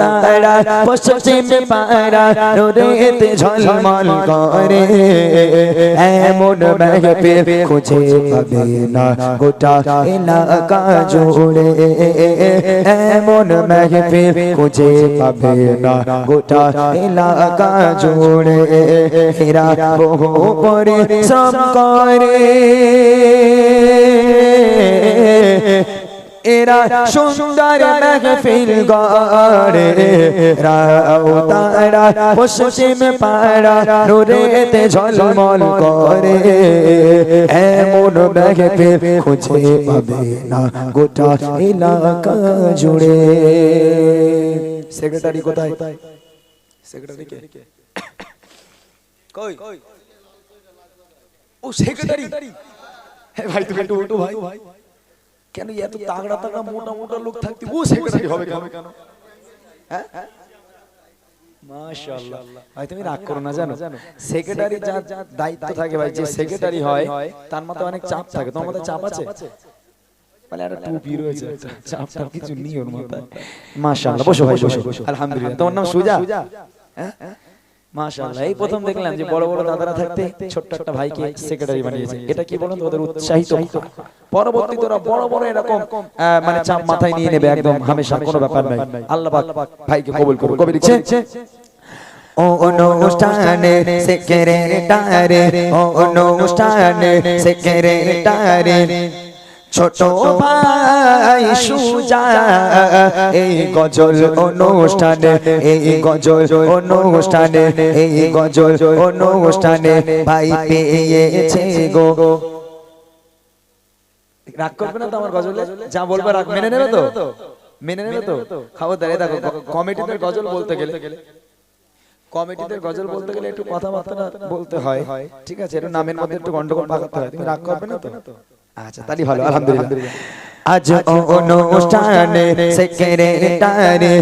তারা পশ্চিম পারা রোদেতে ঝলমল করে। এমন মেঘপে খুঁজে পাবে না গোটা এলাকা জুড়ে। এমন মেঘপে খুঁজে পাবে না গোটা এলাকা জুড়ে। এরা বহু পরে সব করে। এরা সুন্দর মেহফিল গড়ে। রাও তারা পশ্চিম পাড়া নূরেতে ঝলমল করে। এমন মেহফিল খুঁজে পাবে না গোটা এলাকা জুড়ে। সেক্রেটারি কোথায়? সেক্রেটারি কে কই? ও সেক্রেটারি? ভাই তুমি একটু উল্টো ভাই। কেন এত তাগড়া তাগড়া মোটা মোটা লোক থাকতে? ও সেক্রেটারি হবে কেন? কেন? হ্যাঁ মাশাআল্লাহ। ভাই তুমি রাগ করো না জানো? সেক্রেটারি যা দায়িত্ব থাকে ভাই যে সেক্রেটারি হয় তার মধ্যে অনেক চাপ থাকে। তোমার মধ্যে চাপ আছে? মানে একটা টুপি রয়েছে। চাপ টাপ কিছু নেই ওর মাথায় মাশাআল্লাহ বসো ভাই বসো আলহামদুলিল্লাহ। তোমার নাম সুজা? হ্যাঁ? মাশাআল্লাহ। এই প্রথম দেখলাম যে বড় বড় দাদারা থাকতে ছোট্ট একটা ভাইকে সেক্রেটারি বানিয়েছে। এটা কি বলুন ওদের উৎসাহিত পরবর্তীতে ওরা বড় বড় এরকম মানে চাপ মাথায় নিয়ে নেবে একদম হামেশা কোনো ব্যাপার নাই। আল্লাহ পাক ভাইকে কবুল করুন কবি লিখছে ও অনুষ্ঠানে সেক্রেটারে ও অনুষ্ঠানে সেক্রেটারে। ছোট ভাই সুজা এই গজল অনুষ্ঠানে এই গজল অনুষ্ঠানে এই গজল অনুষ্ঠানে ভাই পেয়েছে গো। রাগ করবে না তো আমার গজলে? যা বলবে রাগ। মেনে নেবে তো? মেনে নেবে তো? খবরদার এই দেখো কমিটিদের গজল বলতে গেলে কমিটিদের গজল বলতে গেলে একটু কথাবার্তা বলতে হয়। ঠিক আছে একটু নামের মধ্যে একটু গন্ডগোল পাকাতে হয়। তুমি রাগ করবে না তো? আচ্ছা তাহলে ভালো আলহামদুলিল্লাহ। আজ অনুষ্ঠানে সেক্রেটারি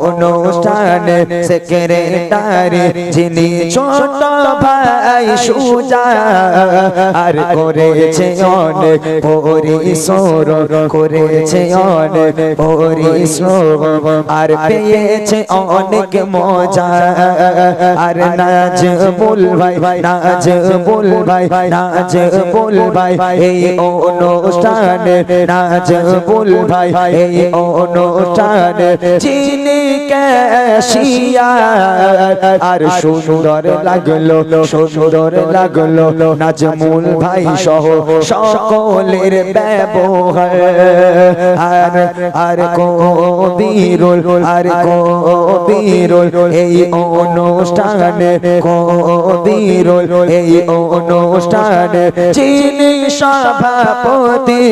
অনুষ্ঠানে সেক্রেটারি যিনি ছোট ভাই সুজা আর করেছে অনেক পরিশ্রম। করেছে অনেক পরিশ্রম। আর পেয়েছে অনেক মজা। আর নাজ বল ভাই নাজ বল ভাই নাজ বল ভাই এই অনুষ্ঠানে নাজ বল ভাই, এই অনুষ্ঠানে চিনি আর সুন্দর লাগল সুন্দর লাগল নাজমুল ভাই সহ সকলের ব্যবহার। আর আর কবিরুল আর কবিরুল, এই অনুষ্ঠানে, কবিরুল, এই অনুষ্ঠানে চিনি সভাপতি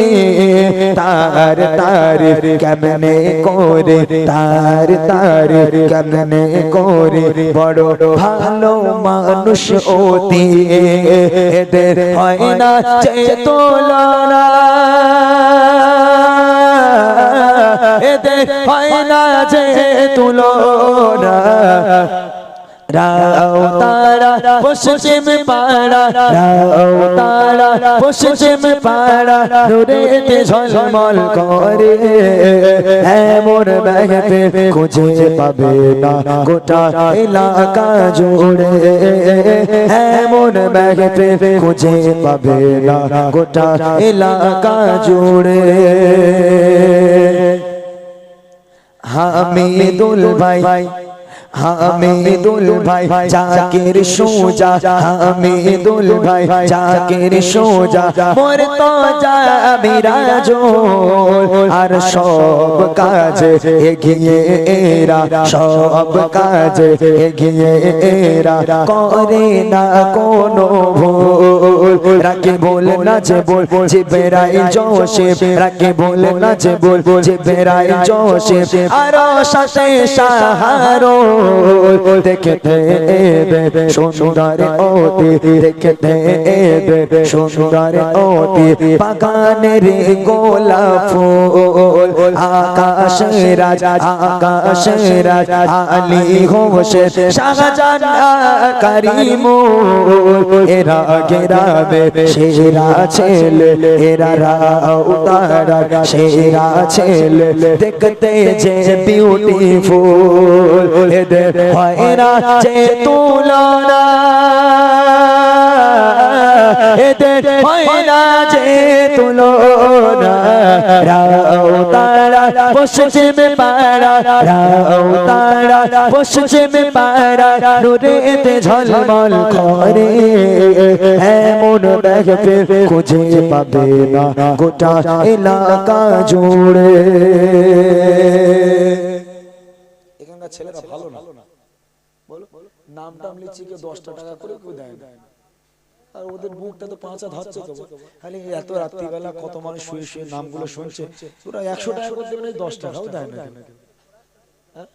তার তার কেমনে করে, তার তার কেমনে করে। বড় ভালো মানুষ অতি এদের হয় না চেতনা এদের হয় না যে তুলনা রাও তারা পশ্চিম পাড়া রাও তারা পশ্চিম পাড়া রোদেতে ঝলমল করে এমন ব্যাগতে খুঁজে পাবে না গোটা এলাকা জুড়ে এমন ব্যাগতে খুঁজে পাবে না গোটা এলাকা জুড়ে হামিদুল ভাই হামিদুল ভাই চাকের সোজা, হামিদুল ভাই চাকের সোজা মোর তো যাবি রাজোল আর সব কাজে এগিয়ে এরা, সব কাজে এগিয়ে এরা, করে না কোনো ভুল। রাখে বল না যে বল যে বেড়াই জোশে রাখে বল না যে বল যে বেড়াই জোশে আর সাথে সাহারো দেখতে এবে সুন্দর অতি দেখতে এবে সুন্দর অতি। বাগানের গোলাপ ফুল, আকাশ রাজ আকাশ রাজ, আলী হোসেন শাহজাহান করিম এরা গেরাবে সেরা ছেলে, এরা রাউতারা, সেরা ছেলে। দেখতে যে বিউটিফুল হয় না যে তুলনা। এদের হয় না যে তুলনা। রাউতারা পশ্চিমে পাড়া রাউতারা পশ্চিমে পাড়া, নুরেতে ঝলমল করে। এমন দেখবে খুঁজে পাবে না গোটা এলাকা জুড়ে। এখানকার ছেলেরা ভালো না। বলো নাম টাম দশটা টাকা করে কেউ দেয় না। আর ওদের বুকটা তো পাঁচা ধরছে তো খালি এত রাত্রিবেলা কত মানুষ শুয়ে শুয়ে নামগুলো শুনছে? ওরা একশো টাকা করে দেবে দশ টাকাও দেয় না হ্যাঁ?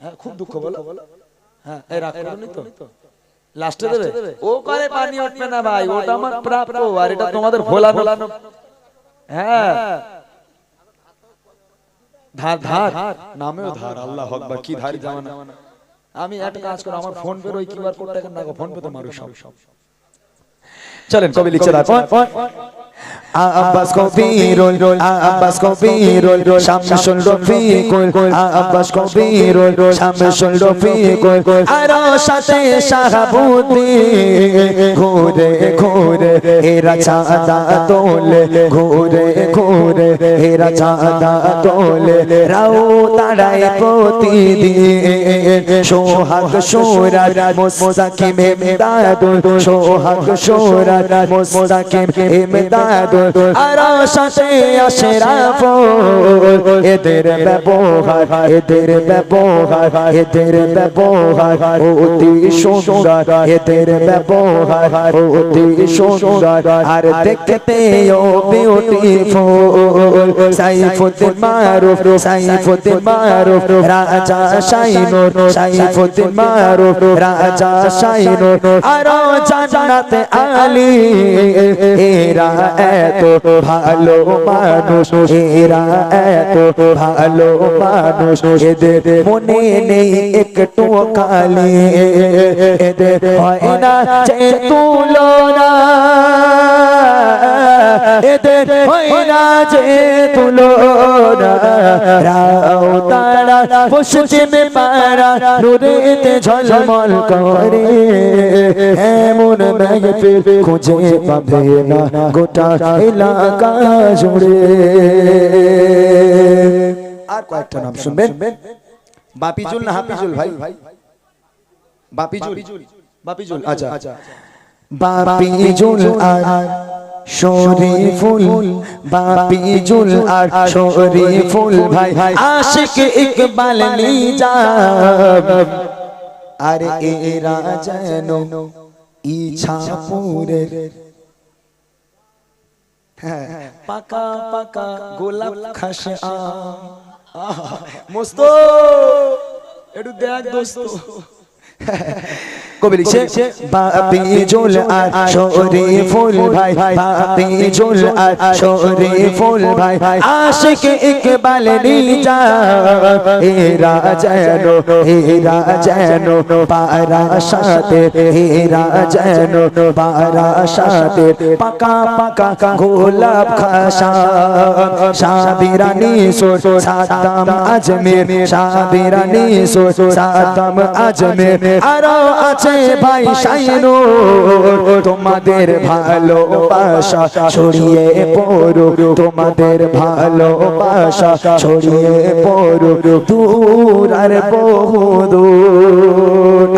হ্যাঁ খুব দুঃখ বলো। হ্যাঁ এই রাগ করবেন তো? লাস্টে দেবে? ও করে পানি উঠবে না ভাই ওটা আমার প্রাপ্য আর এটা তোমাদের ভোলানো। হ্যাঁ। ধার ধার নামেও ধার। আল্লাহ হক বা কি ধারি জামানা। আমি একটা কাজ করো আমার ফোন পে ওই কিউআর কোডটা কেন না ফোন পে তো মারো সব। সব চলেন কবি লিখছে রাখো। আব্বাস কবিরুল আব্বাস কবিরুল শামসুল রফিকুল, আব্বাস কবিরুল শামসুল রফিকুল। আর সাথে শাহাবুদ্দি ঘুরে ঘুরে এরা চাঁদা তোলে, ঘুরে ঘুরে এরা চাঁদা তোলে। রাও তারাই প্রতিদিন, সোহাগ সোরার মুস্তাকিম এমদাদুল, সোহাগ সোরার মুস্তাকিম এমদাদুল। আর সাথে আশরাফুল এদের ব্যবহার এদের ব্যবহার এদের ব্যবহার অতি সুন্দর। এদের ব্যবহার অতি সুন্দর। আর দেখতে ও বিউটিফুল সাইফুদ্দিন মারুফ সাইফুদ্দিন মারুফ, রাজা শাইনুর, সাইফুদ্দিন মারুফ, রাজা শাইনুর। আর জান্নাতে আলী, এরা এত ভালো মানুষ, এরা এত ভালো মানুষ। এদের মনে নেই একটু কালি এদের হয় না তুলনা। এদের হয় না যে তুলনা রাও তারা পশ্চিমে পাড়া নুরেতে ঝলমল করে। এমন মেঘ খুঁজে পাবে না গোটা এলাকা জুড়ে। আর কয়েকটা নাম শুনবেন? বাপিজুল না হাফিজুল ভাই? ভাই বাপিজুল। বাপিজুল আচ্ছা। আচ্ছা বাপিজুল আর শরীফুল বাপিজুল আর শরীফুল ভাই ভাই। আশিক ইকবাল নিজাম। আর এরা যেন ইচ্ছা পুরে হ্যাঁ। পাকা পাকা গোলাপ খাস মস্ত। একটু দেখ দোস্ত। কবি লিখছে বাপিজুল আর শরীফুল ভাই বাপিজুল আর শরীফুল ভাই আশিক ইকবাল নিজা এরা যেন এরা যেন পারা সাথে এরা যেন পারা সাথে পাকা পাকা গোলাপ খাসা সাবিরানি সোর সাদাম আজমের সাবিরানি সোর সাদাম আজমের আরও আছে ভাই সাইনো তোমাদের ভালোবাসা ছড়িয়ে পড়ো তোমাদের ভালোবাসা ছড়িয়ে পড়ো দূর আর বহু দূর।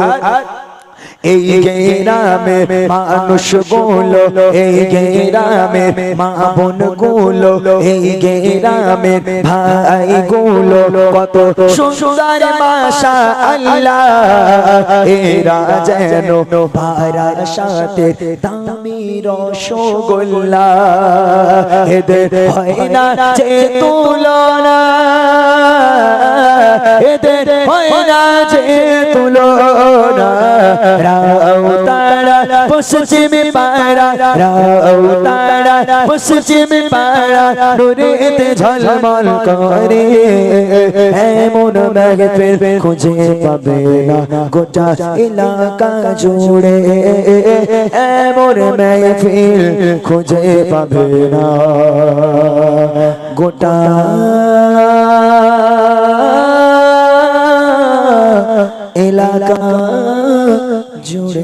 এই গ্রামে মানুষগুলো, এই গ্রামে মা বোনগুলো, এই গ্রামে ভাই গুলো, কত সুন্দর মাশা আল্লাহ এরা যেন ভাড়ার সাথে দামি রসগোল্লা। এদের হয় না যে তুলনা। এদের হয় না যে তুলনা। রাও তারা পশ্চিমে পাড়া রাও তারা পশ্চিমে পাড়া নুরেতে ঝলমল করে। এমন মেঘের খুঁজে পাবে না গোটা এলাকা জুড়ে। এমন মেঘের খুঁজে পাবে না গোটা এলাকা। জুড়ে